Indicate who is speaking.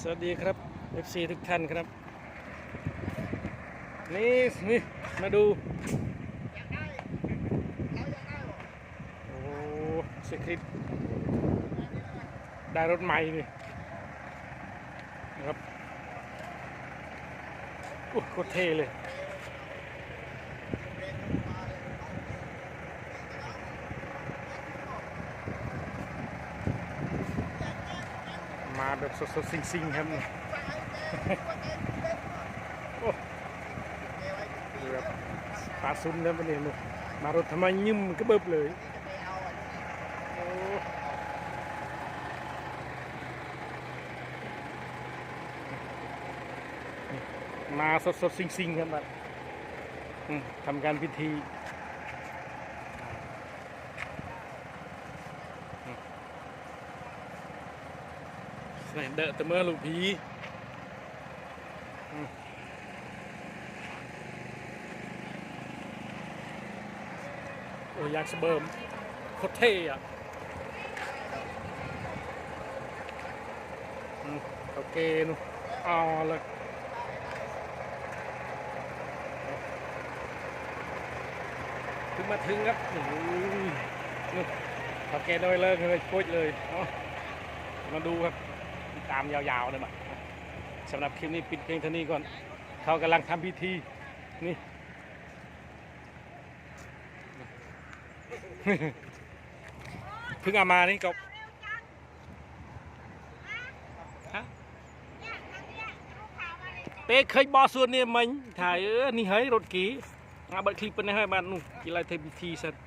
Speaker 1: สวัสดีครับ FC ทุกท่านครับ นี่นี่มาดูโอ้สคริปต์ได้รถใหม่นี่นะครับโอ้โคตรเท่เลย มาแบบสดๆซิงๆครับนี่โอ้ดูแบบปลาซุ่มแล้วมันเนี่ยลูกมารถทำไมยิ้มก็เบิบเลยมาสดๆซิงๆครับทำการพิธีอืมนี่เดอะแต่เมื่อลูกผีอืมโอ้ยอยากสะเบิมโคตรเท่อะอืมโอเคนูเอาเลยถึงมาถึงครับโอ้ยโอเคเลยเลยเลยปุ้ยเลย มาดูครับ ตามยาวๆเลยมาสำหรับคลิปนี้ปิดเพียงเท่านี้ก่อน เขากำลังทำพิธีนี่เพิ่งเอามานี่ก็เต้เคยบอส่วนนี่มันถ่ายเออนี่เฮ้ยรถกี่มาบิดคลิปไปนะเฮ้ยบ้านนู่นกีฬาเทพิธีสัตว์